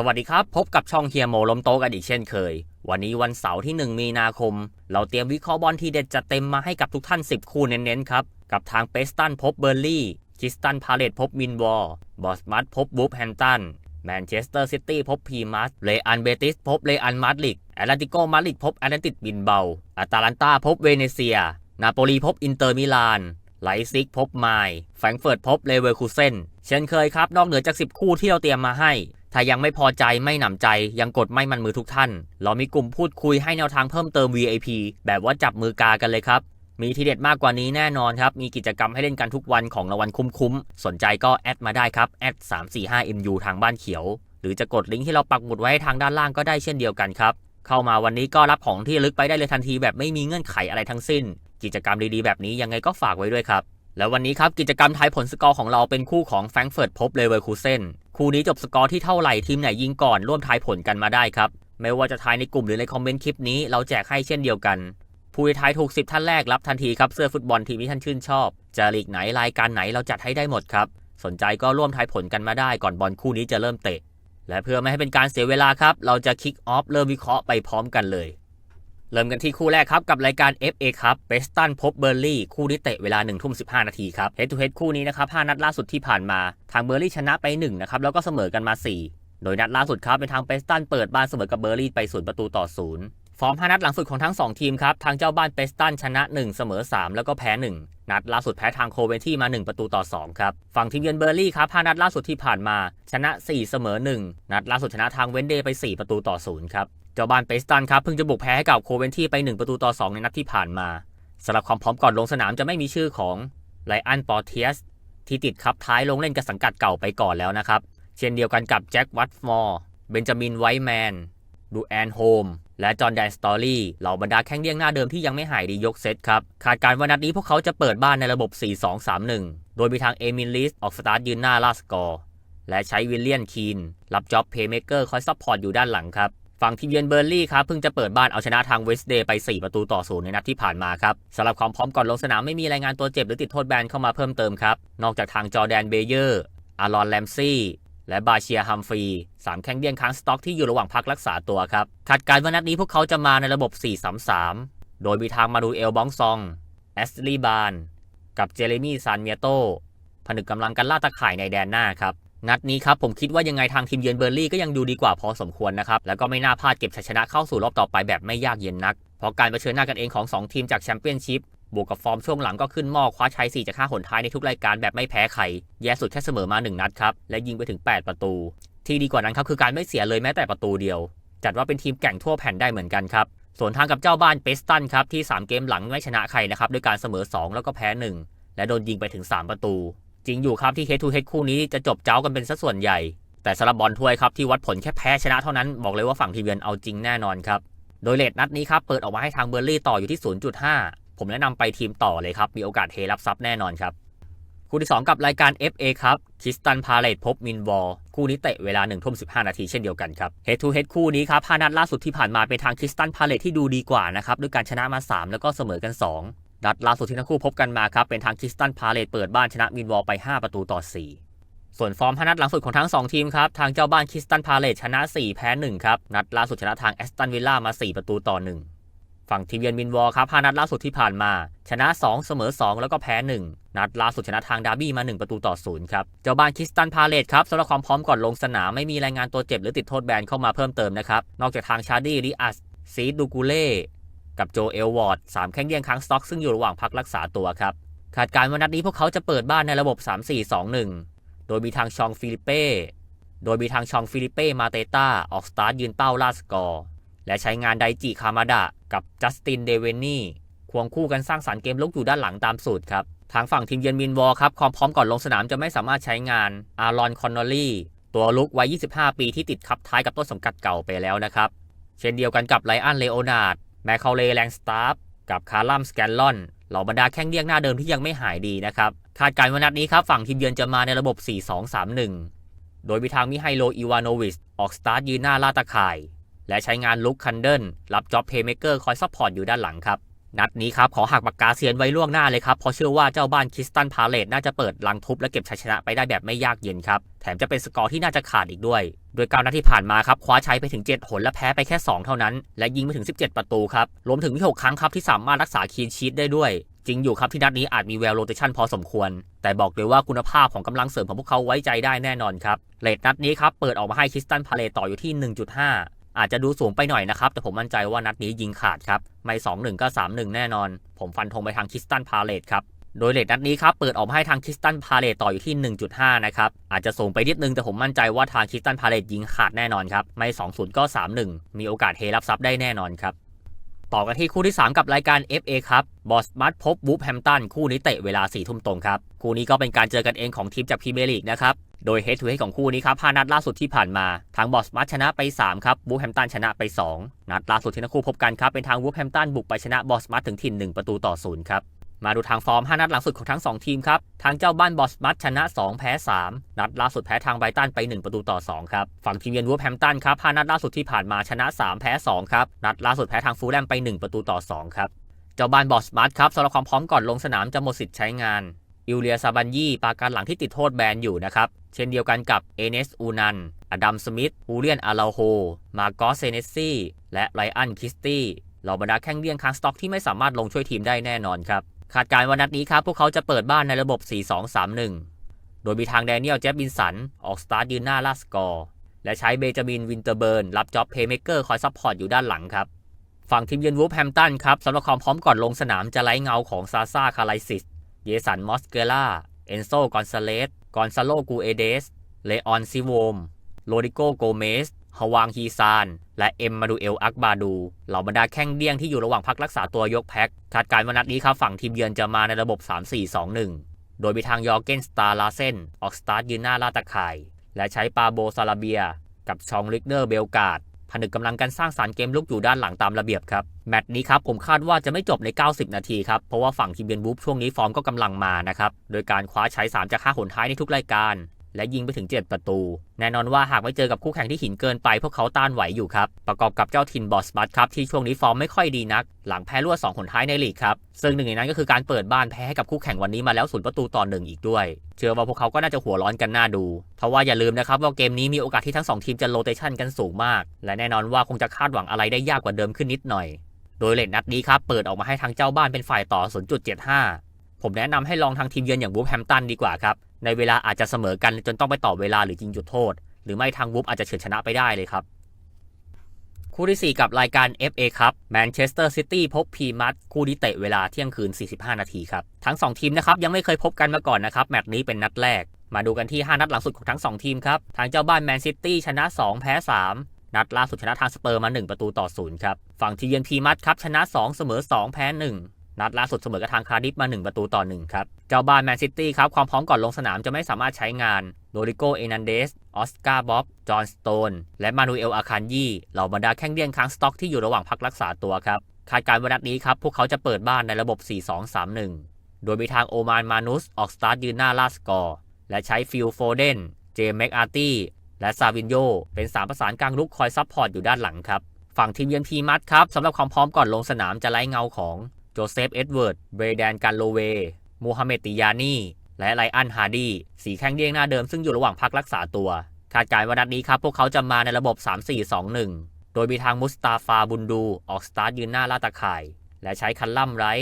สวัสดีครับ พบกับช่องเฮียโมลมโตะกันอีกเช่นเคย วันนี้วันเสาร์ที่ 1 มีนาคม เราเตรียมวิเคราะห์บอลทีเด็ดจัดเต็มมาให้กับทุกท่าน 10 คู่เน้นๆครับ กับทางเปสตันพบเบอร์ลี่คิสตันพาเลตพบมินวอร์บอสมัตพบบูฟแฮมตันแมนเชสเตอร์ซิตี้พบพีมัสเรอันเบติสพบเรอันมาดริกแอตเลติโกมาดริกพบแอตเลติกบินเบาอาตาลันตาพบเวเนเซีย นาโปลีพบอินเตอร์มิลานไลซิกพบไมล์แฟรงเฟิร์ตพบเลเวอร์คูเซนเช่นเคยครับ นอกเหนือจาก 10 คู่ที่เราเตรียมมาให้ ถ้ายังไม่พอใจไม่หนำใจยังกดไม่มันมือทุกท่าน เรามีกลุ่มพูดคุยให้แนวทางเพิ่มเติม VIP แบบว่าจับมือกากันเลยครับ มีทีเด็ดมากกว่านี้แน่นอนครับ มีกิจกรรมให้เล่นกันทุกวันของรางวัลคุ้มๆ สนใจก็แอดมาได้ครับแอด 345 MU ทางบ้านเขียว หรือจะกดลิงก์ที่เราปักหมุดไว้ทางด้านล่างก็ได้เช่นเดียวกันครับ เข้ามาวันนี้ก็รับของที่ลึกไปได้เลยทันทีแบบไม่มีเงื่อนไขอะไรทั้งสิ้น กิจกรรมดีๆแบบนี้ยังไงก็ฝากไว้ด้วยครับแล้ววันนี้ครับกิจกรรมทายผลสกอร์ของเราเป็นคู่ของแฟรงเฟิร์ตพบเลเวอร์คูเซน คู่นี้จบสกอร์ที่เท่าไหร่ทีมไหนยิงก่อนร่วมทายผลกันมาได้ครับ ไม่ว่าจะทายในกลุ่มหรือในคอมเมนต์คลิปนี้เราแจกให้เช่นเดียวกัน ผู้ที่ทายถูก 10 ท่านแรกรับทันทีครับเสื้อฟุตบอลทีมที่ท่านชื่นชอบ จะลีกไหนรายการไหนเราจัดให้ได้หมดครับ สนใจก็ร่วมทายผลกันมาได้ก่อนบอลคู่นี้จะเริ่มเตะ และเพื่อไม่ให้เป็นการเสียเวลาครับเราจะคิกออฟเริ่มวิเคราะห์ไปพร้อมกันเลย เริ่มกันที่คู่แรกครับ กับรายการ FA ครับเบสตันพบเบอร์ลี่คู่นี้เตะเวลา1ทุ่ม15 นาทีครับเฮดทูเฮดคู่นี้นะครับ5นัดล่าสุดที่ผ่านมา ทางเบอร์ลี่ชนะไป1นะครับแล้วก็เสมอกันมา 4 โดยนัดล่าสุดครับเป็นทางเบสตันเปิดบ้านเสมอกับเบอร์ลี่ไป0ประตูต่อ0ฟอร์ม 5 นัดหลังสุดของทั้ง 2 ทีมครับ ทางเจ้าบ้านเบสตันชนะ 1 เสมอ 3 แล้วก็แพ้ 1 นัดล่าสุดแพ้ทางโคเวนที่มา 1 ประตูต่อ 2 ครับ ฝั่งทีมเยือนเบอร์ลี่ครับ5นัดล่าสุดที่ผ่านมา ชนะ 4 เสมอ 1 นัดล่าสุดชนะทางเวนเดย์ไป 4 ประตูต่อ 0 ครับ จ้าบ้านเปสตันครับเพิ่งจะบุกแพ้ให้กับโคเวนที่ไป 1 ประตูต่อ 2 ในนัดที่ผ่านมาสำหรับความพร้อมก่อนลงสนามจะไม่มีชื่อของไลอันปอร์เทียสที่ติดครับท้ายลงเล่นกับสังกัดเก่าไปก่อนแล้วนะครับ เช่นเดียวกันกับแจ็ควัตมอร์เบนจามินไวท์แมนดูแอนโฮมและจอห์นแดนสตอรี่เหล่าบรรดาแข้งเลี่ยงหน้าเดิมที่ยังไม่หายดียกเซตครับคาดการณ์ว่านัดนี้พวกเขาจะเปิดบ้านในระบบ 4-2-3-1 โดยมีทางเอมินลิสออกสตาร์ทยืนหน้าลาสกอร์และใช้วิลเลียนคีนรับจ็อบเพย์เมเกอร์คอยซัพพอร์ตอยู่ด้านหลังครับ ฝั่งทีมเยือนเบอร์ลี่ครับเพิ่งจะเปิดบ้านเอาชนะทางเวสเดย์ไป 4 ประตูต่อศูนย์ในนัดที่ผ่านมาครับสำหรับความพร้อมก่อนลงสนามไม่มีรายงานตัวเจ็บหรือติดโทษแบนเข้ามาเพิ่มเติมครับ นอกจากทางจอแดนเบเยอร์ อารอนแลมซี่และบาเชียฮัมฟรีสามแข้งเดี้ยงค้างสต็อกที่อยู่ระหว่างพักรักษาตัวครับคาดการณ์ว่านัดนี้พวกเขาจะมาในระบบ 4-3-3 โดยมีทางมาดูเอลบองซองแอสลีบาน กับเจเรมีซานเมียโตผนึกกำลังกันล่าตะข่ายในแดนหน้าครับ นัดนี้ครับผมคิดว่ายังไงทางทีมเยือนเบอร์ลี่ก็ยังดูดีกว่าพอสมควรนะครับแล้วก็ไม่น่าพลาดเก็บชัยชนะเข้าสู่รอบต่อไปแบบไม่ยากเย็นนัก เพราะการเผชิญหน้ากันเองของ 2 ทีมจากแชมเปี้ยนชิพบวกกับฟอร์มช่วงหลังก็ขึ้นหม้อคว้าชัย4จาก5หนท้ายในทุกรายการแบบไม่แพ้ใครแย่สุดแค่เสมอมา 1 นัดครับและยิงไปถึง 8 ประตู ที่ดีกว่านั้นครับคือการไม่เสียเลยแม้แต่ประตูเดียว จัดว่าเป็นทีมแก่งทั่วแผ่นได้เหมือนกันครับส่วนทางกับเจ้าบ้านเปสตันครับที่ 3 เกมหลังไม่ชนะใครนะครับด้วยการเสมอ 2 แล้วก็แพ้ 1 และโดนยิงไปถึง 3 ประตู จริงอยู่ครับที่เฮทูเฮดคู่นี้จะจบเจ้ากันเป็นสัดส่วนใหญ่ แต่สำหรับบอลถ้วยครับที่วัดผลแค่แพ้ชนะเท่านั้นบอกเลยว่าฝั่งทีมเยือนเอาจริงแน่นอนครับโดยเลทนัดนี้ครับเปิดออกมาให้ทางเบอร์ลี่ต่ออยู่ที่ 0.5 ผมแนะนำไปทีมต่อเลยครับมีโอกาสเทรับซับแน่นอนครับคู่ที่ 2 กับรายการ FA ครับคิสตันพาเลตพบมินวอลคู่นี้เตะเวลา1ทุ่ม15 นาทีเช่นเดียวกันครับเฮดทูเฮดคู่นี้ครับพานัดล่าสุดที่ผ่านมาเป็นทางคิสตันพาเลตที่ดูดีกว่านะครับด้วยการชนะมา 3 แล้วก็เสมอกัน 2 นัดล่าสุดที่ทั้งคู่พบกันมาครับเป็นทางคิสตันพาเลตเปิดบ้านชนะมินวอลไป 5 ประตูต่อ 4ส่วนฟอร์มพนัดหลังสุดของทั้ง 2 ทีมครับ ทางเจ้าบ้านคิสตันพาเลตชนะ 4 แพ้ 1 ครับ นัดล่าสุดชนะทางแอสตันวิลล่ามา 4 ประตูต่อ 1 ฝั่งทีมเยือนมินวอลครับ 5 นัดล่าสุดที่ผ่านมา ชนะ 2 เสมอ 2 แล้วก็แพ้ 1 นัดล่าสุดชนะทางดาร์บี้มา 1 ประตูต่อ 0 ครับ เจ้าบ้านคิสตันพาเลตครับสำหรับความพร้อมก่อนลงสนามไม่มีรายงานตัวเจ็บหรือติดโทษแบนเข้ามาเพิ่มเติมนะครับ นอกจากทางชาร์ดี้ริอัสซีดูกูเล่ กับโจเอลวอร์ดสามแข้งเดี้ยงค้างสต็อกซึ่งอยู่ระหว่างพักรักษาตัวครับคาดการณ์ว่านัดนี้พวกเขาจะเปิดบ้านในระบบ 3-4-2-1 โดยมีทางชองฟิลิเป้ โดยมีทางชองฟิลิเป้มาเตต้าออกสตาร์ทยืนเป้าล่าสกอร์ และใช้งานไดจิคามาดะกับจัสตินเดเวนนี่ควงคู่กันสร้างสรรค์เกมลุกอยู่ด้านหลังตามสูตรครับ ทางฝั่งทีมเยือนมินวอลครับความพร้อมก่อนลงสนามจะไม่สามารถใช้งานอารอนคอนนอลลี่ตัวลุกวัย 25 ปีที่ติดขับท้ายกับต้นสังกัดเก่าไปแล้วนะครับ เช่นเดียวกันกับไลอันเลโอนาร์ด แมคเคาเลแรงสตาร์ฟกับคาร์ลัมสแกนลอนเหล่าบรรดาแข้งเรียกหน้าเดิมที่ยังไม่หายดีนะครับคาดการณ์ว่านัดนี้ครับฝั่งทีมเยือนจะมาในระบบ 4-2-3-1 โดยมีทางมิไฮโลอีวานโนวิชออกสตาร์ทยืนหน้าล่าตาข่าย และใช้งานลุคคันเดิลรับจ็อบเพย์เมเกอร์คอยซัพพอร์ตอยู่ด้านหลังครับ นัดนี้ครับขอหักปากกาเซียนไว้ล่วงหน้าเลยครับเพราะเชื่อว่าเจ้าบ้านคริสตันพาเลตน่าจะเปิดลังทุบและเก็บชัยชนะไปได้แบบไม่ยากเย็นครับ แถมจะเป็นสกอร์ที่น่าจะขาดอีกด้วย โดยก้านัดที่ผ่านมาครับคว้าชัยไปถึง 7 หนและแพ้ไปแค่ 2 เท่านั้น และยิงไปถึง 17 ประตูครับ รวมถึงมี6ครั้งครับที่สามารถรักษาคีนชีตได้ด้วย จริงอยู่ครับที่นัดนี้อาจมีแววโรเตชันพอสมควร แต่บอกเลยว่าคุณภาพของกำลังเสริมของพวกเขาไว้ใจได้แน่นอนครับเลดนัดนี้ครับเปิดออกมาให้คริสตันพาเลตต่ออยู่ที่ 1.5 อาจจะดูสูงไปหน่อยนะครับ แต่ผมมั่นใจว่านัดนี้ยิงขาดครับ ไม่ 2-1 ก็ 3-1 แน่นอน ผมฟันธงไปทางคิสตันพาเลตครับ โดยเลทนัดนี้ครับ เปิดออกให้ทางคิสตันพาเลตต่ออยู่ที่ 1.5 นะครับ อาจจะสูงไปนิดนึง แต่ผมมั่นใจว่าทางคิสตันพาเลตยิงขาดแน่นอนครับ ไม่ 2-0 ก็ 3-1 มีโอกาสเฮรับซับได้แน่นอนครับต่อกันที่คู่ที่ 3 กับรายการ FA ครับบอสมัตพบวูฟแฮมตันคู่นี้เตะเวลา4ทุ่มตรงครับ คู่นี้ก็เป็นการเจอกันเองของทีมจากพรีเมียร์ลีกนะครับ โดยเฮดทูเฮดของคู่นี้ครับ5นัดล่าสุดที่ผ่านมา ทางบอสมัตชนะไป 3 ครับวูฟแฮมตันชนะไป 2 นัดล่าสุดที่ทั้งคู่พบกันครับ เป็นทางวูฟแฮมตันบุกไปชนะบอสมัตถึงถิ่น 1 ประตูต่อ 0 ครับ มาดูทางฟอร์ม 5 นัดหลังสุดของทั้ง 2 ทีมครับ ทางเจ้าบ้านบอสมัตชนะ 2 แพ้ 3 นัดล่าสุดแพ้ทางไบรตันไป 1 ประตูต่อ 2 ครับ ฝั่งทีมเยือนวูฟแฮมตันครับ5นัดล่าสุดที่ผ่านมาชนะ 3 แพ้ 2 ครับ นัดล่าสุดแพ้ทางฟูลแลมไป 1 ประตูต่อ 2 ครับ เจ้าบ้านบอสมัตครับสำหรับความพร้อมก่อนลงสนามจะหมดสิทธิ์ใช้งานอิเลียซาบันยี่ปาการหลังที่ติดโทษแบนอยู่นะครับ เช่นเดียวกันกับเอเนสอูนัน อดัมสมิธฮูเลียนอาราโฮ มาโกสเซเนสซี่ และไรอันคิสตี้เหล่าบรรดาแข้งเลี่ยงค้างสต็อกที่ไม่สามารถลงช่วยทีมได้แน่นอนครับ คาดการณ์วันนัดนี้ครับ พวกเขาจะเปิดบ้านในระบบ 4-2-3-1 โดยมีทางแดเนียลเจฟบินสัน ออกสตาร์ทยืนหน้าลาสกอร์และใช้เบจามินวินเตอร์เบิร์น รับจ็อบเพย์เมเกอร์คอยซัพพอร์ตอยู่ด้านหลังครับ ฝั่งทีมเยือนวูฟแฮมตันครับสำหรับความพร้อมก่อนลงสนามจะไร้เงาของซาซาคาไลซิส เยสันมอสเกล่า เอนโซกอนซาเลส กอนซาโลกูเอเดส เลออนซิโวม โรดิโกโกเมสฮวางฮีซาน และเอ็มมาดูเอลอักบาดู เหล่าบรรดาแข้งเดี้ยงที่อยู่ระหว่างพักรักษาตัวยกแพ็คคาดการณ์วันนัดนี้ครับฝั่งทีมเยือนจะมาในระบบ 3-4-2-1 โดยมีทางยอร์เกนสตาร์ลาเซนออกสตาร์ทยืนหน้าลาตะข่าย และใช้ปาโบซาลาเบีย กับชองลิกเนอร์เบลกาด ผนึกกำลังกันสร้างสารรค์เกมลุกอยู่ด้านหลังตามระเบียบครับ แมตช์นี้ครับผมคาดว่าจะไม่จบใน 90 นาทีครับ เพราะว่าฝั่งทีมเบียนบูฟช่วงนี้ฟอร์มก็กำลังมานะครับ โดยการคว้าใช้3จาก5หนท้ายในทุกรายการ และยิงไปถึง 7 ประตู แน่นอนว่าหากไม่เจอกับคู่แข่งที่หินเกินไปพวกเขาต้านไหวอยู่ครับ ประกอบกับเจ้าทินบอสบัตครับที่ช่วงนี้ฟอร์มไม่ค่อยดีนัก หลังแพ้รวด2หนท้ายในลีกครับ ซึ่งหนึ่งในนั้นก็คือการเปิดบ้านแพ้ให้กับคู่แข่งวันนี้มาแล้วศูนย์ประตูต่อหนึ่งอีกด้วย เชื่อว่าพวกเขาก็น่าจะหัวร้อนกันน่าดู เพราะว่าอย่าลืมนะครับว่าเกมนี้มีโอกาสที่ทั้งสองทีมจะโรเตชันกันสูงมาก และแน่นอนว่าคงจะคาดหวังอะไรได้ยากกว่าเดิมขึ้นนิดหน่อย โดยเลนนัดนี้ครับเปิดออกมาให้ทางเจ้าบ้านเป็นฝ่ายต่อ 0.75ผมแนะนำให้ลองทางทีมเยือนอย่างวูฟแฮมตันดีกว่าครับ ในเวลาอาจจะเสมอกันจนต้องไปต่อเวลาหรือยิงจุดโทษ หรือไม่ทางวูฟอาจจะเฉือนชนะไปได้เลยครับ คู่ที่ 4 กับรายการ FA ครับแมนเชสเตอร์ซิตี้พบพีมัตคู่นี้เตะเวลาเที่ยงคืน 45 นาทีครับ ทั้ง 2 ทีมนะครับยังไม่เคยพบกันมาก่อนนะครับแมตช์นี้เป็นนัดแรก มาดูกันที่ 5 นัดหลังสุดของทั้ง 2 ทีมครับทางเจ้าบ้านแมนซิตี้ชนะ 2 แพ้ 3นัดล่าสุดชนะทางสเปอร์มา 1 ประตูต่อ0ครับ ฝั่งทีมเยือนพีมัตครับ ชนะ 2 เสมอ 2 แพ้ 1 นัดล่าสุดเสมอกับทางคาร์ดิฟมา 1 ประตูต่อ 1 ครับ เจ้าบ้านแมนซิตี้ครับ ความพร้อมก่อนลงสนามจะไม่สามารถใช้งานโรดิโกเอนันเดส ออสการ์บ๊อบ จอห์นสโตน และมานูเอลอาคานยี่เหล่าบรรดาแข้งเลี่ยงค้างสต็อกที่อยู่ระหว่างพักรักษาตัวครับ คาดการณ์วันนัดนี้ครับ พวกเขาจะเปิดบ้านในระบบ 4-2-3-1 โดยมีทางโอมานมานุสออกสตาร์ทยืนหน้าลาสกอร์และใช้ฟิลโฟเดน เจมส์แมกอาร์ตี้ และซาวินโย เป็นสามประสานกลางลุกคอยซัพพอร์ตอยู่ด้านหลังครับ ฝั่งทีมเยือนพีมัดครับสำหรับความพร้อมก่อนลงสนามจะไล่เงาของ โจเซฟ เอ็ดเวิร์ด เบรแดน กันโลเวมูฮัมเหม็ดติยานีและไลอัน ฮาร์ดี สีแข้งเดียงหน้าเดิมซึ่งอยู่ระหว่างพักรักษาตัว คาดการณ์วันนัดนี้ครับพวกเขาจะมาในระบบ 3-4-2-1 โดยมีทางมุสตาฟาบุนดูออกสตาร์ทยืนหน้าลาตะข่าย และใช้คันล่ำไร้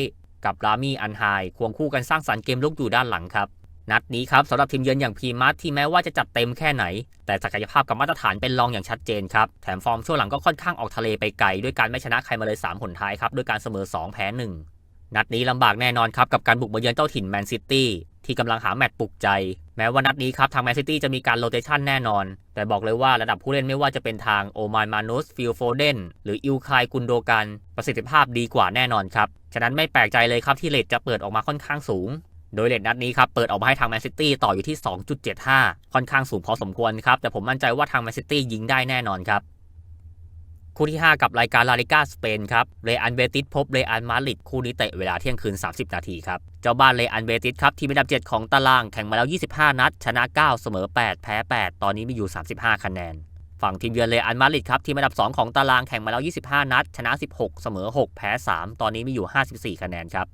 กับรามีอันไฮควงคู่กันสร้างสรรค์เกมลุกอยู่ด้านหลังครับ นัดนี้ครับสำหรับทีมเยือนอย่างพีมัสที่แม้ว่าจะจัดเต็มแค่ไหน แต่ศักยภาพกับมาตรฐานเป็นรองอย่างชัดเจนครับ แถมฟอร์มช่วงหลังก็ค่อนข้างออกทะเลไปไกล ด้วยการไม่ชนะใครมาเลย 3 หนท้ายครับ ด้วยการเสมอ 2 แพ้ 1 นัดนี้ลำบากแน่นอนครับ กับการบุกมาเยือนเจ้าถิ่นแมนซิตี้ที่กำลังหาแมตช์ปลุกใจ แม้ว่านัดนี้ครับทางแมนซิตี้จะมีการโรเตชันแน่นอน แต่บอกเลยว่าระดับผู้เล่นไม่ว่าจะเป็นทางโอมานมานุสฟิลโฟเดนหรืออิลคายกุนโดกัน ประสิทธิภาพดีกว่าแน่นอนครับฉะนั้นไม่แปลกใจเลยครับที่เลทจะเปิดออกมาค่อนข้างสูง โดยเลทนัดนี้ครับเปิดออกมาให้ทางแมนซิตี้ต่ออยู่ที่ 2.75 ค่อนข้างสูงพอสมควรครับ แต่ผมมั่นใจว่าทางแมนซิตี้ยิงได้แน่นอนครับ คู่ที่ 5 กับรายการลาลิก้าสเปนครับเรอันเบติสพบเรอันมาดริดคู่นี้เตะเวลาเที่ยงคืน 30 นาทีครับ เจ้าบ้านเรอันเบติสครับทีมอันดับ 7 ของตารางแข่งมาแล้ว 25 นัด ชนะ 9 เสมอ 8 แพ้ 8 ตอนนี้มีอยู่ 35 คะแนน ฝั่งทีมเยือนเรอัลมาดริดครับทีมอันดับ 2 ของตารางแข่งมาแล้ว 25 นัด ชนะ 16 เสมอ 6 แพ้ 3 ตอนนี้มีอยู่ 54 คะแนนครับ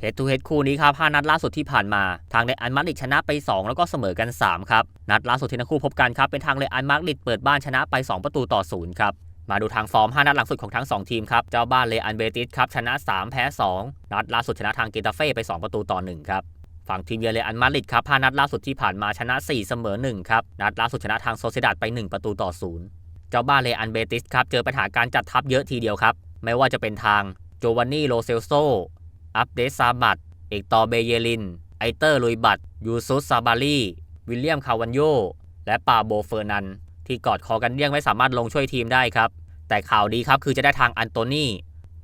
เฮดทูเฮดคู่นี้ครับ 5 นัดล่าสุดที่ผ่านมา ทางเรอัลมาริดชนะไป 2 แล้วก็เสมอกัน 3 ครับ นัดล่าสุดที่ทั้งคู่พบกันครับ เป็นทางเรอัลมาริดเปิดบ้านชนะไป 2 ประตูต่อ 0 ครับ มาดูทางฟอร์ม 5 นัดหลังสุดของทั้ง 2 ทีมครับ เจ้าบ้านเรอัลเบติสครับ ชนะ 3 แพ้ 2 นัดล่าสุดชนะทางเกตาเฟ่ไป 2 ประตูต่อ 1 ครับ ฝั่งทีมเยือนเรอัลมาริดครับ 5 นัดล่าสุดที่ผ่านมาชนะ 4 เสมอ 1 ครับ นัดล่าสุดชนะทางโซเซดัดไป 1 ประตูต่อ 0 เจ้าบ้านเรอัลเบติสครับ เจอปัญหาการจัดทัพเยอะทีเดียวครับ ไม่ว่าจะเป็นทางโจวานนี่โรเซลโซ อัปเดตซาบัตเอกตอเบเยลิน ไอเตอร์ลุยบัต ยูซุสซาบารีวิลเลียมคาวันโย และปาโบเฟอร์นัน ที่กอดคอกันเรียงไม่สามารถลงช่วยทีมได้ครับ แต่ข่าวดีครับคือจะได้ทางอันโตนี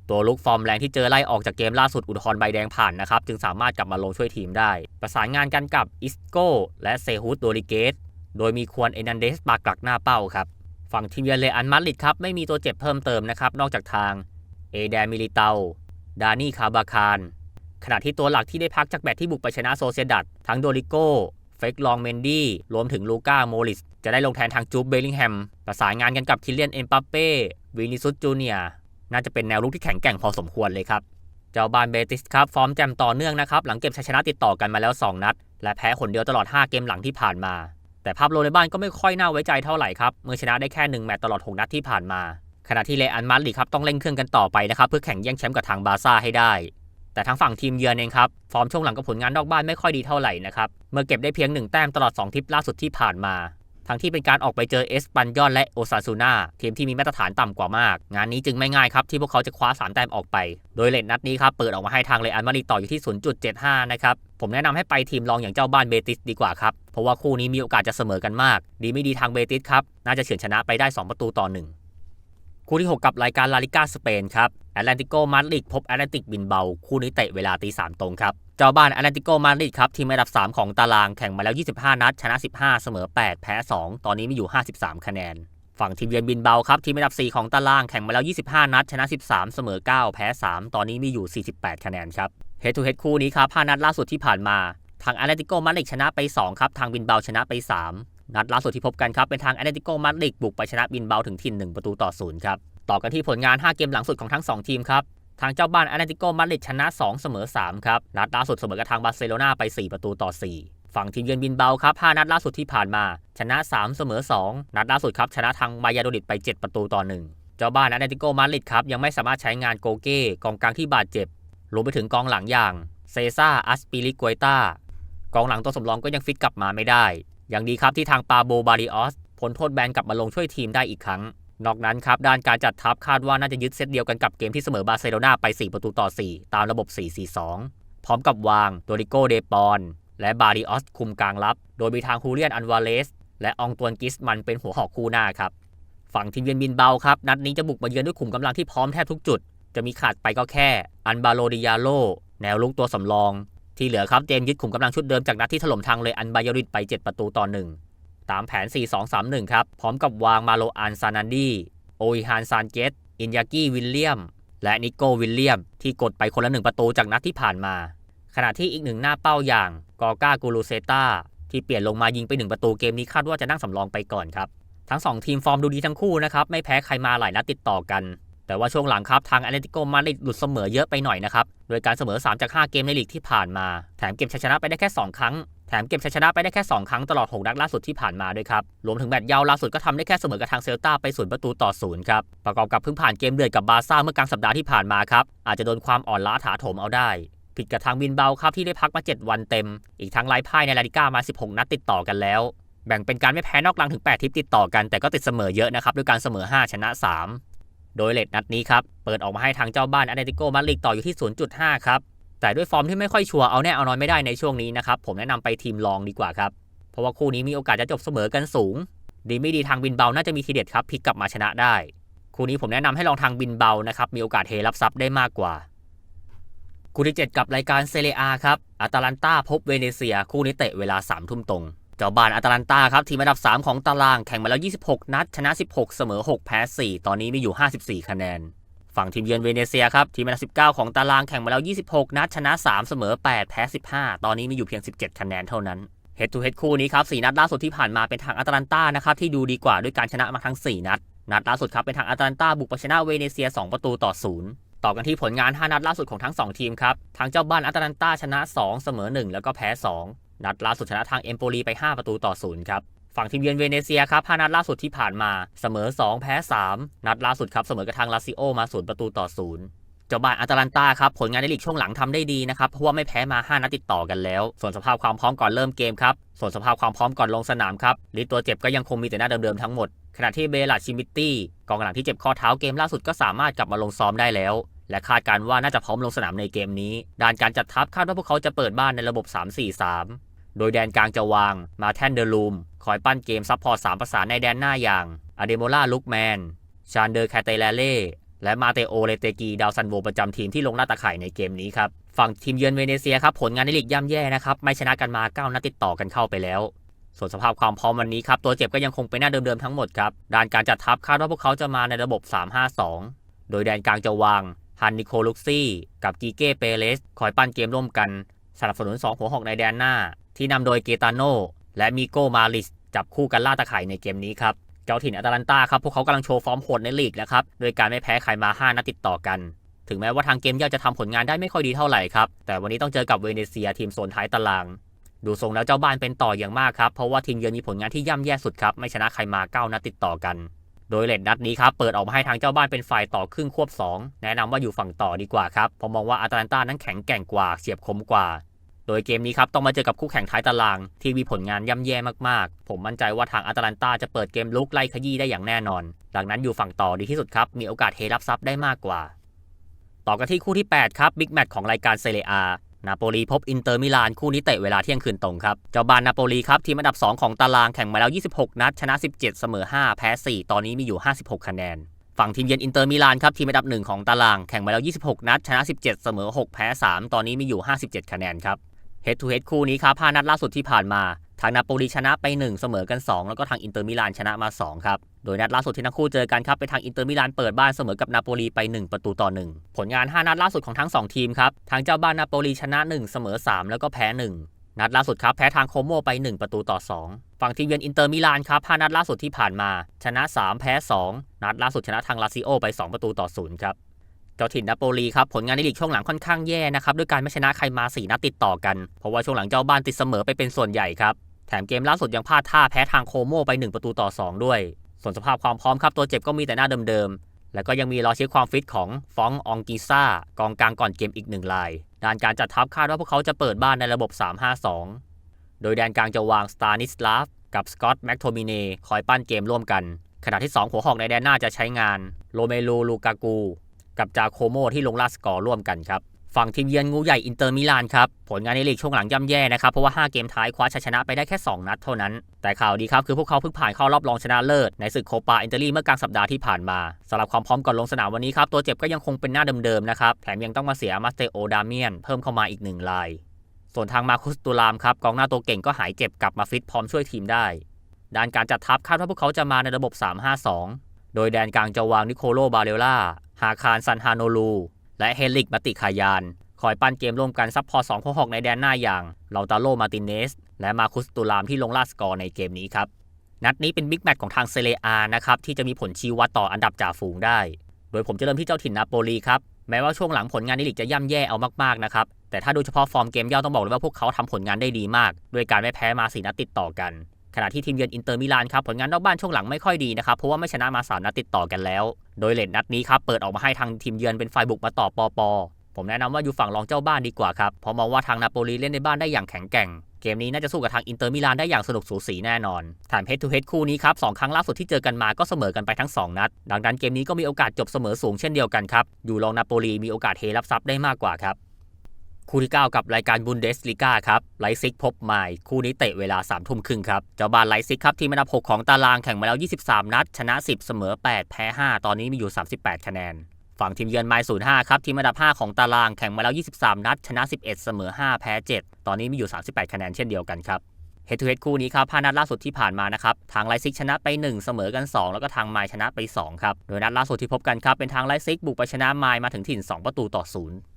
ตัวลุกฟอร์มแรงที่เจอไล่ออกจากเกมล่าสุดอุทธรใบแดงผ่านนะครับ จึงสามารถกลับมาลงช่วยทีมได้ ประสานงานกันกับอิสโกและเซฮุสโดริเกสโดยมีควรเอนันเดสปากลักหน้าเป้าครับฝั่งทีมเยือนเรอัลมาดริดครับไม่มีตัวเจ็บเพิ่มเติมนะครับนอกจากทางเอเดมิลิเตา ดานี่คาบาคาร ขณะที่ตัวหลักที่ได้พักจากแบตที่บุกไปชนะโซเซดัตทั้งโดริโก้เฟกลองเมนดี้รวมถึงลูก้าโมลิส จะได้ลงแทนทางจูบเบลลิงแฮม ประสานงานกันกับคิเลียนเอ็มปัปเป้วินิซุสจูเนียน่าจะเป็นแนวรุกที่แข็งแกร่งพอสมควรเลยครับ เจ้าบานเบติสครับฟอร์มแจ่มต่อเนื่องนะครับ หลังเก็บชัยชนะติดต่อกันมาแล้ว 2 นัด และแพ้คนเดียวตลอด 5 เกมหลังที่ผ่านมา แต่ภาพรวมในบ้านก็ไม่ค่อยน่าไว้ใจเท่าไหร่ครับเมื่อชนะได้แค่ 1 แมตต์ตลอด 6 นัดที่ผ่านมา ขณะที่เลอันมาดริดครับต้องเร่งเครื่องกันต่อไปนะครับเพื่อแข่งแย่งแชมป์กับทางบาร์ซ่าให้ได้ แต่ทางฝั่งทีมเยือนเองครับฟอร์มช่วงหลังกับผลงานนอกบ้านไม่ค่อยดีเท่าไหร่นะครับเมื่อเก็บได้เพียง1แต้มตลอด2ทริปล่าสุดที่ผ่านมาทั้งที่เป็นการออกไปเจอเอสปันยอนและโอซาซูนาทีมที่มีมาตรฐานต่ำกว่ามาก งานนี้จึงไม่ง่ายครับ ที่พวกเขาจะคว้า 3 แต้มออกไป โดยเลทนัดนี้ครับ เปิดออกมาให้ทางเรอัลมาดริดต่ออยู่ที่ 0.75 นะครับ ผมแนะนำให้ไปทีมรองอย่างเจ้าบ้านเบติสดีกว่าครับ เพราะว่าคู่นี้มีโอกาสจะเสมอกันมาก ดีไม่ดีทางเบติสครับ น่าจะเฉือนชนะไปได้ 2 ประตูต่อ 1 คู่ที่ 6 กับรายการลาลิก้าสเปนครับแอตเลนติโกมาดริดพบแอตเลนติกบินเบา คู่นี้เตะเวลาตีสามตรงครับ เจ้าบ้านแอตแลนติโกมาดริดครับ ทีมอันดับ 3 ของตารางแข่งมาแล้ว 25 นัด ชนะ 15 เสมอ 8 แพ้ 2 ตอนนี้มีอยู่ 53 คะแนน ฝั่งทีมเยือนบินเบาครับ ทีมอันดับ 4 ของตารางแข่งมาแล้ว 25 นัด ชนะ 13 เสมอ 9 แพ้ 3 ตอนนี้มีอยู่ 48 คะแนนครับเฮดทูเฮดคู่นี้ครับ5นัดล่าสุดที่ผ่านมา ทางแอตเลนติโกมาดริดชนะไป2ครับทางบินเบาชนะไป 3 นัดล่าสุดที่พบกันครับเป็นทางแอตเลติโกมาดริดบุกไปชนะบินเบาถึงถิ่น 1 ประตูต่อ0ครับต่อกันที่ผลงาน 5 เกมหลังสุดของทั้ง 2 ทีมครับทางเจ้าบ้านแอตเลติโกมาดริดชนะ 2 เสมอ 3 ครับ นัดล่าสุดเสมอกับทางบาร์เซโลนาไป 4 ประตูต่อ 4 ฝั่งทีมเยือนบินเบาครับ 5 นัดล่าสุดที่ผ่านมา ชนะ 3 เสมอ 2 นัดล่าสุดครับ ชนะทางบายาโดริดไป 7 ประตูต่อ 1 เจ้าบ้านแอตเลติโกมาดริดครับ ยังไม่สามารถใช้งานโกเก้กองกลางที่บาดเจ็บรวมไปถึงกองหลังอย่างเซซ่าอัสปิลิกวยตากองหลังตัวสำรองก็ยังฟิตกลับมาไม่ได้ อย่างดีครับที่ทางปาโบบาริออสพ้นโทษแบนกลับมาลงช่วยทีมได้อีกครั้ง นอกนั้นครับด้านการจัดทัพคาดว่าน่าจะยึดเซตเดียวกันกับเกมที่เสมอบาร์เซโลนาไป 4 ประตูต่อ 4 ตามระบบ 4-4-2 พร้อมกับวางโดริโกเดปอน และบาริออสคุมกลางรับ โดยมีทางฮูเลียนอันวาเลสและองตวนกิสมันเป็นหัวหอกคู่หน้าครับฝั่งทีมเยือนบินเบาครับนัดนี้จะบุกมาเยือนด้วยขุมกำลังที่พร้อมแทบทุกจุด จะมีขาดไปก็แค่ อันบาโลดิยาโลแนวลุกตัวสำรอง ที่เหลือครับเตรียมยึดขุมกำลังชุดเดิมจากนัดที่ถล่มทางเลยอันบายริดไป 7 ประตูต่อ 1 ตามแผน 4-2-3-1 ครับ พร้อมกับวางมาโลอันซานันดี โออิฮานซานเกตอินยากิวิลเลียม และนิโกวิลเลียม ที่กดไปคนละหนึ่งประตูจากนัดที่ผ่านมา ขณะที่อีกหนึ่งหน้าเป้าอย่างกอก้ากูรูเซตาที่เปลี่ยนลงมายิงไปหนึ่งประตูเกมนี้คาดว่าจะนั่งสำรองไปก่อนครับทั้ง 2 ทีมฟอร์มดูดีทั้งคู่นะครับไม่แพ้ใครมาหลายนัดติดต่อกัน แต่ว่าช่วงหลังครับ ทางแอตเลติโกมาดริดหลุดเสมอเยอะไปหน่อยนะครับ โดยการเสมอ 3 จาก 5 เกมในลีกที่ผ่านมา แถมเก็บชัยชนะไปได้แค่ 2 ครั้ง แถมเก็บชัยชนะไปได้แค่ 2 ครั้งตลอด 6 นัดล่าสุดที่ผ่านมาด้วยครับ รวมถึงแมตช์เยาวล่าสุดก็ทำได้แค่เสมอกับทางเซลตาไปศูนย์ประตูต่อศูนย์ครับ ประกอบกับเพิ่งผ่านเกมเดือดกับบาร์ซ่าเมื่อกลางสัปดาห์ที่ผ่านมาครับ อาจจะโดนความอ่อนล้าถาโถมเอาได้ ผิดกับทางบินเบาครับที่ได้พักมา 7 วันเต็ม อีกทั้งไล่พ่ายในลาลิก้ามา 16 นัดติดต่อกันแล้วแบ่งเป็นการไม่แพ้นอกรังถึง 8 ทิปติดต่อกันแต่ก็ติดเสมอเยอะนะครับด้วยการเสมอ 5 ชนะ 3 โดยเลทนัดนี้ครับ เปิดออกมาให้ทางเจ้าบ้านอตเลติโกมาดริดต่ออยู่ที่ 0.5 ครับ แต่ด้วยฟอร์มที่ไม่ค่อยชัวร์เอาแน่เอานอนไม่ได้ในช่วงนี้นะครับ ผมแนะนำไปทีมรองดีกว่าครับ เพราะว่าคู่นี้มีโอกาสจะจบเสมอกันสูง ดีไม่ดีทางบินเบาน่าจะมีทีเด็ดครับพลิกกลับมาชนะได้ คู่นี้ผมแนะนำให้ลองทางบินเบานะครับมีโอกาสเทรับทรัพย์ได้มากกว่าคู่ที่7กับรายการเซเรียอาครับอาตาลันตาพบเวเนเซียคู่นี้เตะเวลา3ทุ่มตรง เจ้าบ้านอาตาลันตาครับทีมอันดับ 3 ของตารางแข่งมาแล้ว 26 นัด ชนะ 16 เสมอ 6 แพ้ 4 ตอนนี้มีอยู่ 54 คะแนน ฝั่งทีมเยือนเวเนเซียครับทีมอันดับ 19 ของตารางแข่งมาแล้ว 26 นัด ชนะ 3 เสมอ 8 แพ้ 15 ตอนนี้มีอยู่เพียง 17 คะแนนเท่านั้นเฮดทูเฮดคู่นี้ครับ4นัดล่าสุดที่ผ่านมาเป็นทางอาตาลันตานะครับที่ดูดีกว่าด้วยการชนะมาทั้ง 4 นัด นัดล่าสุดครับเป็นทางอาตาลันตาบุกไปชนะเวเนเซีย 2 ประตูต่อศูนย์ต่อกันที่ผลงาน 5 นัดล่าสุดของทั้ง 2 ทีมครับ ทางเจ้าบ้านอาตาลันตาชนะ 2 เสมอ 1 แล้วก็แพ้ 2 นัดล่าสุดชนะทางเอมโปลีไป 5 ประตูต่อศูนย์ครับฝั่งทีมเยือนเวเนเซียครับ5นัดล่าสุดที่ผ่านมาเสมอ 2 แพ้ 3 นัดล่าสุดครับเสมอกับทางลาซิโอมา0ประตูต่อศูนย์เจ้าบ้านอาตาลันตาครับผลงานในลีกช่วงหลังทำได้ดีนะครับเพราะว่าไม่แพ้มา 5 นัดติดต่อกันแล้ว ส่วนสภาพความพร้อมก่อนเริ่มเกมครับส่วนสภาพความพร้อมก่อนลงสนามครับลิตัวเจ็บก็ยังคงมีแต่หน้าเดิมๆทั้งหมดขณะที่เบลัดชิมิตตี้กองหลังที่เจ็บข้อเท้าเกมล่าสุดก็สามารถกลับมาลงซ้อมได้แล้ว และคาดการว่าน่าจะพร้อมลงสนามในเกมนี้ ด้านการจัดทัพคาดว่าพวกเขาจะเปิดบ้านในระบบ 3-4-3 โดยแดนกลางจะวางมาแทนเดอร์ลูม คอยปั้นเกมซับพอร์ต3ประสานในแดนหน้าอย่างอเดโมล่าลุกแมน ชานเดอร์แคเตเลเล่และมาเตโอเลเตกีดาวซันโวประจำทีมที่ลงหน้าตาข่ายในเกมนี้ครับ ฝั่งทีมเยือนเวเนเซียครับ ผลงานในลีกย่ำแย่นะครับ ไม่ชนะกันมา 9 นัดติดต่อกันเข้าไปแล้ว ส่วนสภาพความพร้อมวันนี้ครับ ตัวเจ็บก็ยังคงเป็นหน้าเดิมๆทั้งหมดครับ ด้านการจัดทัพคาดว่าพวกเขาจะมาในระบบ 3-5-2 โดยแดนกลางจะวางฮันนิโคลุกซี่ กับกีเก้เปเรสคอยปั้นเกมร่วมกันสนับสนุน 2 หัวหอกในแดนหน้า ที่นำโดยเกตาโนและมิโกมาลิสจับคู่กันล่าตะข่ายในเกมนี้ครับ เจ้าถิ่นอตาลันตาครับ พวกเขากำลังโชว์ฟอร์มโหดในลีกแล้วครับ โดยการไม่แพ้ใครมา 5 นัดติดต่อกัน ถึงแม้ว่าทางเกมย่าจะทำผลงานได้ไม่ค่อยดีเท่าไหร่ครับ แต่วันนี้ต้องเจอกับเวเนเซียทีมโซนท้ายตาราง ดูทรงแล้วเจ้าบ้านเป็นต่ออย่างมากครับ เพราะว่าทีมเยือนมีผลงานที่ย่ำแย่สุดครับ ไม่ชนะใครมา 9 นัดติดต่อกัน โดยเลดนัดนี้ครับ เปิดออกมาให้ทางเจ้าบ้านเป็นฝ่ายต่อครึ่งควบ 2 แนะนำว่าอยู่ฝั่งต่อดีกว่าครับ เพราะมองว่าอาตาลันตานั้นแข็งแกร่งกว่า เฉียบคมกว่า โดยเกมนี้ครับต้องมาเจอกับคู่แข่งท้ายตาราง ที่มีผลงานย่ำแย่มากๆ ผมมั่นใจว่าทางอาตาลันตาจะเปิดเกมลุกไล่ขยี้ได้อย่างแน่นอน ดังนั้นอยู่ฝั่งต่อดีที่สุดครับมีโอกาสเทรับซับได้มากกว่า ต่อกันที่คู่ที่ 8 ครับบิ๊กแมตช์ของรายการเซเรียนาโปลีพบอินเตอร์มิลานคู่นี้เตะเวลาเที่ยงคืนตรงครับ เจ้าบ้านนาโปลีครับทีมอันดับ 2 ของตารางแข่งมาแล้ว 26 นัด ชนะ 17 เสมอ 5 แพ้ 4 ตอนนี้มีอยู่ 56 คะแนน ฝั่งทีมเยือนอินเตอร์มิลานครับทีมอันดับ 1 ของตารางแข่งมาแล้ว 26 นัด ชนะ 17 เสมอ 6 แพ้ 3 ตอนนี้มีอยู่ 57 คะแนนครับ เฮดทูเฮดคู่นี้ครับ5นัดล่าสุดที่ผ่านมาทางนาโปลีชนะไป 1 เสมอกัน 2 แล้วก็ทางอินเตอร์มิลานชนะมา 2 ครับ โดยนัดล่าสุดที่ทั้งคู่เจอกันครับเป็นทางอินเตอร์มิลานเปิดบ้านเสมอกับนาโปลีไป 1 ประตูต่อ 1 ผลงาน 5 นัดล่าสุดของทั้ง 2 ทีมครับ ทางเจ้าบ้านนาโปลีชนะ 1 เสมอ 3 แล้วก็แพ้ 1 นัดล่าสุดครับแพ้ทางโคโมไป 1 ประตูต่อ 2 ฝั่งทีมเยือนอินเตอร์มิลานครับ5นัดล่าสุดที่ผ่านมา ชนะ 3 แพ้ 2 นัดล่าสุดชนะทางลาซิโอไป 2 ประตูต่อ0ครับ เจ้าถิ่นนาโปลีครับผลงานในลีกช่วงหลังค่อนข้างแย่นะครับด้วยการไม่ชนะใครมา4นัดติดต่อกัน เพราะว่าช่วงหลังเจ้าบ้านติดเสมอไปเป็นส่วนใหญ่ครับแถมเกมล่าสุดยังพลาดท่าแพ้ทางโคโมไป 1 ประตูต่อ 2 ด้วย ส่วนสภาพความพร้อมครับตัวเจ็บก็มีแต่หน้าเดิมๆ แล้วก็ยังมีรอเช็คความฟิตของฟององกิซ่ากองกลางก่อนเกมอีกหนึ่งรายด้านการจัดทัพคาดว่าพวกเขาจะเปิดบ้านในระบบ 3-5-2 โดยแดนกลางจะวางสตานิสลาฟกับสกอตแม็กโทมิเนคอยปั้นเกมร่วมกัน ขณะที่ 2 หัวหอกในแดนหน้าจะใช้งานโรเมลูลูกากู กับจาโคโมที่ลงลาสกอร์ร่วมกันครับฝั่งทีมเยือนงูใหญ่อินเตอร์มิลานครับผลงานในลีกช่วงหลังย่ำแย่นะครับเพราะว่า 5 เกมท้ายคว้าชัยชนะไปได้แค่ 2 นัดเท่านั้น แต่ข่าวดีครับคือพวกเขาเพิ่งผ่านเข้ารอบรองชนะเลิศในศึกโคปาอินเตอรีเมื่อกลางสัปดาห์ที่ผ่านมาสำหรับความพร้อมก่อนลงสนามวันนี้ครับตัวเจ็บก็ยังคงเป็นหน้าเดิมๆนะครับแถมยังต้องมาเสียมาสเตโอดาเมียนเพิ่มเข้ามาอีกหนึ่งราย ส่วนทางมาคุสตูลามครับกองหน้าตัวเก่งก็หายเจ็บกลับมาฟิตพร้อมช่วยทีมได้ ด้านการจัดทัพคาดว่าพวกเขาจะมาในระบบ 3-5-2 โดยแดนกลางจะวางนิโคโลบาเรล่า ฮาคารซันฮานลู และเฮลิกมาติคายาน คอยปั้นเกมร่วมกันซับพอร์ต2หัวหกในแดนหน้าอย่างเลาตาโลมาติเนส และมาคุสตูลามที่ลงลาสกอร์ในเกมนี้ครับ นัดนี้เป็นบิ๊กแมตช์ของทางเซเรียนะครับ ที่จะมีผลชี้วัดต่ออันดับจ่าฝูงได้ โดยผมจะเริ่มที่เจ้าถิ่นนาโปลีครับแม้ว่าช่วงหลังผลงานในลีกจะย่ำแย่เอามากๆนะครับแต่ถ้าดูเฉพาะฟอร์มเกมย่าต้องบอกเลยว่าพวกเขาทำผลงานได้ดีมาก ด้วยการไม่แพ้มาสีนัดติดต่อกัน ขณะที่ทีมเยือนอินเตอร์มิลานครับผลงานนอกบ้านช่วงหลังไม่ค่อยดีนะครับเพราะว่าไม่ชนะมาสานัดติดต่อกันแล้ว โดยเลดนัดนี้ครับเปิดออกมาให้ทางทีมเยือนเป็นฝ่ายบุกมาต่อปอปอผมแนะนำว่าอยู่ฝั่งรองเจ้าบ้านดีกว่าครับเพราะมองว่าทางนาโปลีเล่นในบ้านได้อย่างแข็งแกร่งเกมนี้น่าจะสู้กับทางอินเตอร์มิลานได้อย่างสนุกสูสีแน่นอนแถมเฮดทูเฮดคู่นี้ครับสองครั้งล่าสุดที่เจอกันมาก็เสมอกันไปทั้ง 2 นัด ดังนั้นเกมนี้ก็มีโอกาสจบเสมอสูงเช่นเดียวกันครับ อยู่รองนาโปลีมีโอกาสเทรับซับได้มากกว่าครับ คู่ที่ 9 กับรายการบุนเดสลิก้าครับไลซิกพบไมล์คู่นี้เตะเวลา3ามทุ่มครึ่งครับ เจ้าบ้านไลซิกครับ ทีมอันดับ 6 ของตารางแข่งมาแล้ว 23 นัด ชนะ 10 เสมอ 8 แพ้ 5 ตอนนี้มีอยู่ 38 คะแนน ฝั่งทีมเยือนไมล์05ครับ ทีมอันดับ 5 ของตารางแข่งมาแล้ว 23 นัด ชนะ 11 เสมอ 5 แพ้ 7 ตอนนี้มีอยู่ 38 คะแนนเช่นเดียวกันครับเฮดทูเฮดคู่นี้ครับ5นัดล่าสุดที่ผ่านมานะครับ ทางไลซิกชนะไป 1 เสมอกัน 2 แล้วก็ทางไมล์ชนะไป 2 ครับ โดยนัดล่าสุดที่พบกันครับเป็นทางไลซิกบุกไปชนะไมล์มาถึงถิ่น 2 ประตูต่อ 0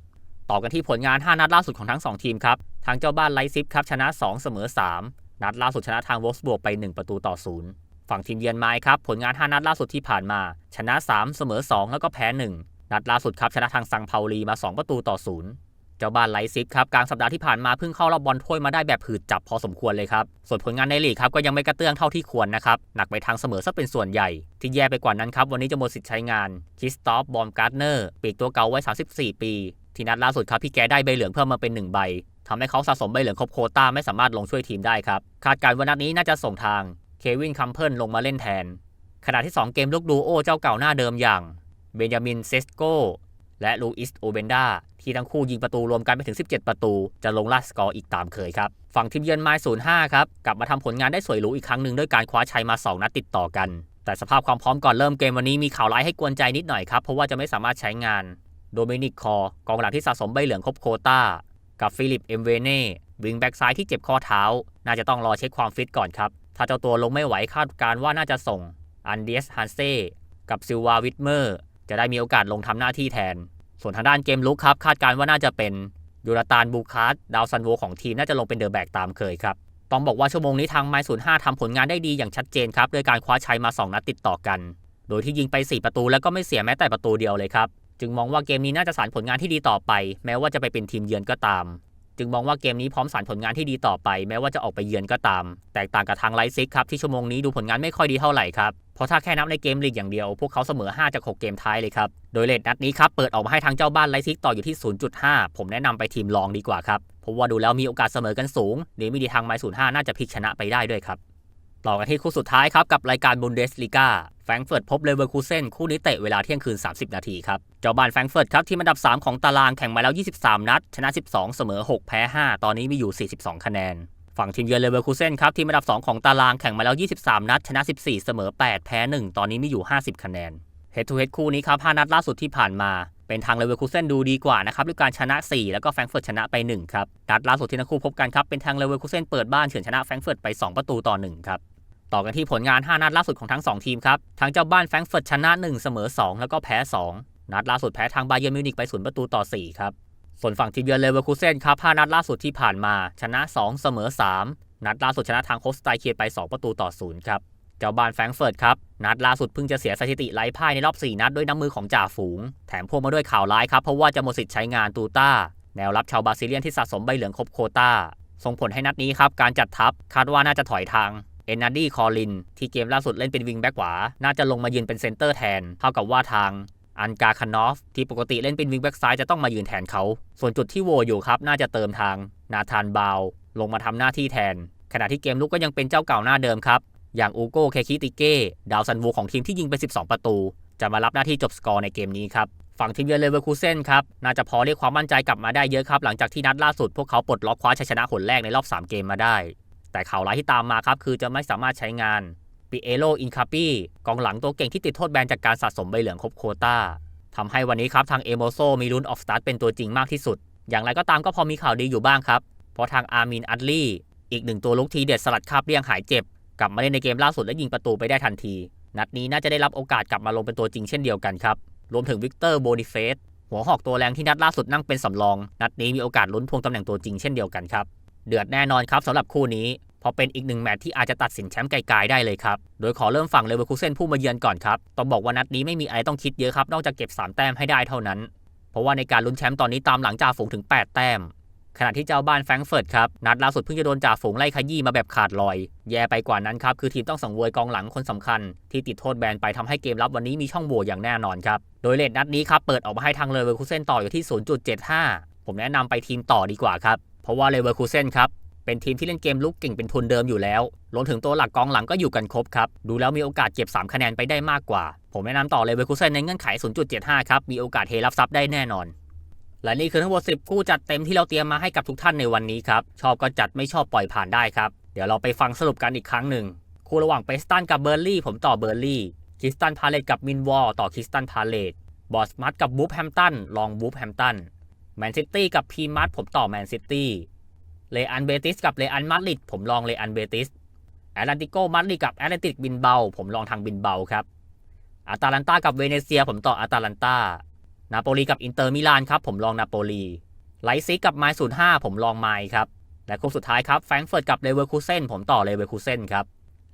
ต่อกันที่ผลงาน 5 นัดล่าสุดของทั้ง 2 ทีมครับ ทางเจ้าบ้านไลซิปครับชนะ 2 เสมอ 3 นัดล่าสุดชนะทางวอสบวกไป 1 ประตูต่อ 0 ฝั่งทีมเยือนไม้ครับ ผลงาน 5 นัดล่าสุดที่ผ่านมา ชนะ 3 เสมอ 2 แล้วก็แพ้ 1 นัดล่าสุดครับชนะทางซังเปาลีมา 2 ประตูต่อ 0 เจ้าบ้านไลซิกครับกลางสัปดาห์ที่ผ่านมาเพิ่งเข้ารอบบอลถ้วยมาได้แบบผืดจับพอสมควรเลยครับ ส่วนผลงานในลีกครับก็ยังไม่กระเตื้องเท่าที่ควรนะครับ หนักไปทางเสมอซะเป็นส่วนใหญ่ ที่แย่ไปกว่านั้นครับวันนี้จะหมดสิทธิ์ใช้งานคิสตอฟบอมการ์เนอร์ปีกตัวเก่าไว้ 34 ปี ที่นัดล่าสุดครับพี่แกได้ใบเหลืองเพิ่มมาเป็น1ใบทำให้เขาสะสมใบเหลืองครบโคต้าไม่สามารถลงช่วยทีมได้ครับคาดการณ์ว่านัดนี้น่าจะส่งทางเควินคัมเพิลลงมาเล่นแทนขณะที่ 2 เกมลูกดูโอเจ้าเก่าหน้าเดิมอย่างเบนจามินเซสโก และลูอิสโอเบนดาที่ทั้งคู่ยิงประตูรวมกันไปถึง 17 ประตู จะลงลาสกอร์อีกตามเคยครับ ฝั่งทีมเยือนไม้05ครับ กลับมาทำผลงานได้สวยหรูอีกครั้งหนึ่งด้วยการคว้าชัยมา 2 นัดติดต่อกัน แต่สภาพความพร้อมก่อนเริ่มเกมวันนี้มีข่าวร้ายให้กวนใจนิดหน่อยครับ เพราะว่าจะไม่สามารถใช้งานโดมินิกคอกองหลังที่สะสมใบเหลืองครบโคตากับฟิลิปเอ็มเวเน่วิงแบ็กซ้ายที่เจ็บข้อเท้า น่าจะต้องรอเช็คความฟิตก่อนครับถ้าเจ้าตัวลงไม่ไหวคาดการว่าน่าจะส่งอันเดียสฮันเซ่กับซิลวาวิทเมอร์ จะได้มีโอกาสลงทำหน้าที่แทน ส่วนทางด้านเกมลุกครับ คาดการว่าน่าจะเป็นยูราตานบูคาร์ดดาวซันโวของทีมน่าจะลงเป็นเดอะแบกตามเคยครับ ต้องบอกว่าชั่วโมงนี้ทางไมศูนย์ห้าทำผลงานได้ดีอย่างชัดเจนครับด้วยการคว้าชัยมา 2 นัดติดต่อกัน โดยที่ยิงไป 4 ประตูแล้วก็ไม่เสียแม้แต่ประตูเดียวเลยครับ จึงมองว่าเกมนี้น่าจะสานผลงานที่ดีต่อไป แม้ว่าจะไปเป็นทีมเยือนก็ตาม จึงมองว่าเกมนี้พร้อมสานผลงานที่ดีต่อไป แม้ว่าจะออกไปเยือนก็ตาม แตกต่างกับทางไลซิกครับที่ชั่วโมงนี้ดูผลงานไม่ค่อยดีเท่าไหร่ครับเพราะถ้าแค่นับในเกมลีกอย่างเดียว พวกเขาเสมอ 5 จาก 6 เกมท้ายเลยครับ โดยเลทนัดนี้ครับเปิดออกมาให้ทางเจ้าบ้านไลซิกต่ออยู่ที่ 0.5 ผมแนะนำไปทีมรองดีกว่าครับเพราะว่าดูแล้วมีโอกาสเสมอกันสูงหรือมีดีทางไม้05น่าจะพลิกชนะไปได้ด้วยครับต่อกันที่คู่สุดท้ายครับกับรายการบุนเดสลีกา ฟรงเฟิร์ตพบเลเวอร์คูเซนคู่นี้เตะเวลาเที่ยงคืน 30 นาทีครับ เจ้าบ้านแฟรงเฟิร์ตครับที่อันดับ 3 ของตารางแข่งมาแล้ว 23 นัด ชนะ 12 เสมอ 6 แพ้ 5 ตอนนี้มีอยู่ 42 คะแนน ฝั่งทีมเยือนเลเวอร์คูเซนครับที่อันดับ 2 ของตารางแข่งมาแล้ว 23 นัด ชนะ 14 เสมอ 8 แพ้ 1 ตอนนี้มีอยู่ 50 คะแนนเฮดทูเฮดคู่นี้ครับ5นัดล่าสุดที่ผ่านมาเป็นทางเลเวอร์คูเซนดูดีกว่านะครับด้วยการชนะ 4 แล้วก็แฟรงเฟิร์ตชนะไป 1 ครับนัดล่าสุดที่ทั้งคู่พบกันครับเป็นทางเลเวอร์คูเซนเปิดบ้านเฉือนชนะแฟรงเฟิร์ตไป 2 ประตูต่อ 1 ครับ ต่อกันที่ผลงาน 5 นัดล่าสุดของทั้ง 2 ทีมครับทางเจ้าบ้านแฟรงก์เฟิร์ตชนะ 1 เสมอ 2 แล้วก็แพ้ 2 นัดล่าสุดแพ้ทางบาเยิร์นมิวนิกไป 0 ประตูต่อ 4 ครับ ส่วนฝั่งทีมเยือนเลเวอร์คูเซนครับ 5 นัดล่าสุดที่ผ่านมา ชนะ 2 เสมอ 3 นัดล่าสุดชนะทางโคสไตเคียไป 2 ประตูต่อ 0 ครับ เจ้าบ้านแฟรงก์เฟิร์ตครับ นัดล่าสุดเพิ่งจะเสียสถิติไร้พ่ายในรอบ 4 นัดด้วยน้ำมือของจ่าฝูง แถมพ่วงมาด้วยข่าวร้ายครับเพราะว่าจะหมดสิทธิ์ใช้งานตูต้าแนวรับชาวบราซิเลียนที่สะสมใบเหลืองครบโคตาส่งผลให้นัดนี้ครับการจัดทัพคาดว่าน่าจะถอยทาง เอ็นนาดี้คอลิน ที่เกมล่าสุดเล่นเป็นวิงแบ็กขวา น่าจะลงมายืนเป็นเซนเตอร์แทน เท่ากับว่าทางอันกาคานอฟ ที่ปกติเล่นเป็นวิงแบ็กซ้ายจะต้องมายืนแทนเขา ส่วนจุดที่โวอยู่ครับ น่าจะเติมทางนาธานบาว ลงมาทำหน้าที่แทน ขณะที่เกมลุกก็ยังเป็นเจ้าเก่าหน้าเดิมครับ อย่างอูโกเคคิติเก้ดาวซันโวของทีมที่ยิงไป 12 ประตู จะมารับหน้าที่จบสกอร์ในเกมนี้ครับฝั่งทีมเยือนเลเวอร์คูเซนครับ น่าจะพอเรียกความมั่นใจกลับมาได้เยอะครับ หลังจากที่นัดล่าสุดพวกเขาปลดล็อกคว้าชัยชนะหนแรกในรอบ 3 เกมมาได้ แต่ข่าวร้ายที่ตามมาครับคือจะไม่สามารถใช้งานปิเอโลอินคาปีกองหลังตัวเก่งที่ติดโทษแบนจากการสะสมใบเหลืองครบโคตาทำให้วันนี้ครับทางเอโมโซมีลุ้นออฟสตาร์ทเป็นตัวจริงมากที่สุด อย่างไรก็ตามก็พอมีข่าวดีอยู่บ้างครับ เพราะทางอาร์มินอัดลี่อีกหนึ่งตัวลุกทีเด็ดสลัดคาบเลี่ยงหายเจ็บ กลับมาเล่นในเกมล่าสุดและยิงประตูไปได้ทันที นัดนี้น่าจะได้รับโอกาสกลับมาลงเป็นตัวจริงเช่นเดียวกันครับ รวมถึงวิกเตอร์โบนิเฟสหัวหอกตัวแรงที่นัดล่าสุดนั่งเป็นสำรอง นัดนี้มีโอกาสลุ้นทวงตำแหน่งตัวจริงเช่นเดียวกันครับ เดือดแน่นอนครับสำหรับคู่นี้พราะเป็นอีกหนึ่งแมตช์ที่อาจจะตัดสินแชมป์ไกลๆได้เลยครับ โดยขอเริ่มฝั่งเลเวอร์คูเซนผู้มาเยือนก่อนครับ ต้องบอกว่านัดนี้ไม่มีอะไรต้องคิดเยอะครับ นอกจากเก็บ 3 แต้มให้ได้เท่านั้น เพราะว่าในการลุ้นแชมป์ตอนนี้ตามหลังจ่าฝูงถึง 8 แต้ม ขณะที่เจ้าบ้านแฟรงก์เฟิร์ตครับ นัดล่าสุดเพิ่งจะโดนจ่าฝูงไล่ขยี้มาแบบขาดลอย แย่ไปกว่านั้นครับ คือทีมต้องสังเวยกองหลังคนสำคัญ ที่ติดโทษแบนไปทำให้เกมรับวันนี้มีช่องโหว่อย่างแน่นอนครับ โดยเลทนัดนี้ครับเปิดออกมาให้ทางเลเวอร์คูเซนต่ออยู่ที่ 0.75 ผมแนะนำไปทีมต่อดีกว่าครับ ราะว่าเลเวอร์คูเซนครับเป็นทีมที่เล่นเกมลุกเก่งเป็นทุนเดิมอยู่แล้วรวมถึงตัวหลักกองหลังก็อยู่กันครบครับ ดูแล้วมีโอกาสเก็บ 3 คะแนนไปได้มากกว่า ผมแนะนำต่อเลเวอร์คูเซนในเงื่อนไข 0.75 ครับ มีโอกาสเทรับทรัพย์ได้แน่นอน และนี่คือทั้งหมด 10 คู่จัดเต็มที่เราเตรียมมาให้กับทุกท่านในวันนี้ครับ ชอบก็จัดไม่ชอบปล่อยผ่านได้ครับ เดี๋ยวเราไปฟังสรุปกันอีกครั้งหนึ่ง คู่ระหว่างเปสตันกับเบอร์ลี่ผมต่อเบอร์ลี่คิสตันพาเลตกับมินวอลต่อคิสตันพาเลตบอสมัตกับบูฟแฮมตันลองบูฟแฮมตัน แมนซิตี้กับพีมัตผมต่อแมนซิตี้เลอันเบติสกับเลอันมาดริดผมลองเลอันเบติสแอตแลติโกมาดริดกับแอตเลติกบินเบา ผมลองทางบินเบาครับอาตาลันตากับเวเนเซีย ผมต่ออาตาลันตานาโปลีกับอินเตอร์มิลานครับผมลองนาโปลีไลซิกกับไมศูนย์ห้าผมลองไมครับและคู่สุดท้ายครับแฟรงก์เฟิร์ตกับเลเวอร์คูเซนผมต่อเลเวอร์คูเซนครับ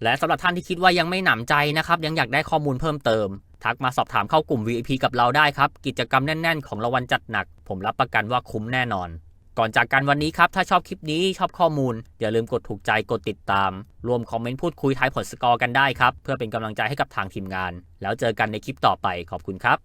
และสำหรับท่านที่คิดว่ายังไม่หนำใจนะครับยังอยากได้ข้อมูลเพิ่มเติม ทักมาสอบถามเข้ากลุ่ม VIP กับเราได้ครับ กิจกรรมแน่น ๆ ของรางวัลจัดหนัก ผมรับประกันว่าคุ้มแน่นอน ก่อนจากกันวันนี้ครับ ถ้าชอบคลิปนี้ชอบข้อมูล อย่าลืมกดถูกใจกดติดตาม รวมคอมเมนต์พูดคุยทายผลสกอร์กันได้ครับ เพื่อเป็นกำลังใจให้กับทางทีมงาน แล้วเจอกันในคลิปต่อไปขอบคุณครับ